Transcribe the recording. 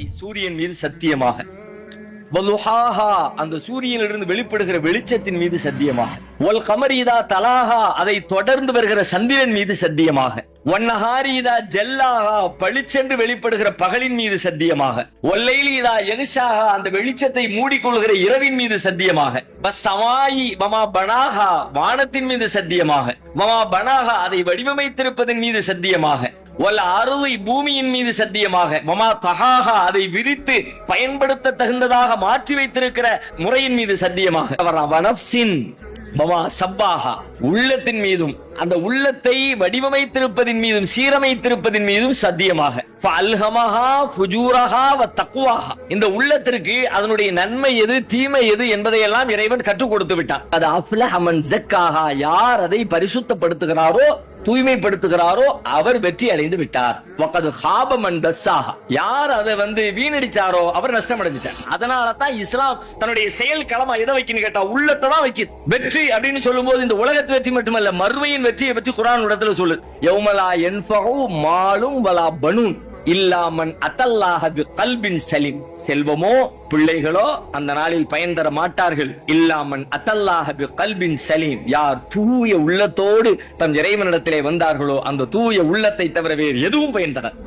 ராசி சூரியன் மீது சத்தியமாக. அந்த சூரியனிலிருந்து வெளிப்படுகிற வெளிச்சத்தின் மீது சத்தியமாக. ஒல் கமரீதா தலாகா அதை தொடர்ந்து வருகிற சந்திரன் மீது சத்தியமாக. ஒன்னஹாரீதா ஜல்லாஹா பளிச்சென்று வெளிப்படுகிற பகலின் மீது சத்தியமாக. ஒல்லைலீதா எனிஷாஹா அந்த வெளிச்சத்தை மூடிக்கொள்கிற இரவின் மீது சத்தியமாக. பஸ் சமாயி மமா பனாகா வானத்தின் மீது சத்தியமாக. மமா பனாகா அதை வடிவமைத்திருப்பதன் மீது சத்தியமாக. வல்ல அருளை பூமியின் மீது சத்தியமாக மமா தஹாஹா அதை விரித்து பயன்படுத்த தகுந்ததாக மாற்றி வைத்திருக்கிற முறையின் மீது சத்தியமாக. அவர் அவனப்சின் மமா சப்பாஹா உள்ளத்தின் மீதும் அந்த உள்ளத்தை வடிவமைத்திருப்பதின் மீதும் சீரமைத்திருப்பதின் மீதும் சத்தியமாக. வ இந்த உள்ளத்திற்கு அதனுடைய நன்மை எது தீமை எது என்பதையெல்லாம் இறைவன் கற்றுக் கொடுத்து விட்டான். அது அஃப்லஹ மன் ஜக்காஹா யார் அதை பரிசுத்தப்படுத்துகிறாரோ தூய்மைப்படுத்துகிறாரோ அவர் வெற்றி அடைந்து விட்டார். வகது தஸ்ஸாஹா யார் அதை வந்து வீணடிச்சாரோ அவர் நஷ்டம் அடைஞ்சிட்டார் அதனால தான் இஸ்லாம் தன்னுடைய செயல் களமா எதை வைக்கணும் கேட்டா உள்ளத்தை தான் வைக்குது. வெற்றி அப்படின்னு சொல்லும் போது இந்த உலகத்து வெற்றி மட்டுமல்ல மறுமையின் வெற்றியை பற்றி குரான் இடத்துல சொல்லுது. யௌமலா என்பகும் மாலும் வலா பனூன். இல்லாமன் அத்தல்லாஹ கல்பின் சலீம் செல்வமோ பிள்ளைகளோ அந்த நாளில் பயன் தர மாட்டார்கள். இல்லாமன் அத்தல்லாஹபி கல்பின் சலீம் யார் தூய உள்ளத்தோடு தம் இறைவனிடத்திலே வந்தார்களோ அந்த தூய உள்ளத்தை தவிர வேறு எதுவும் பயன் தர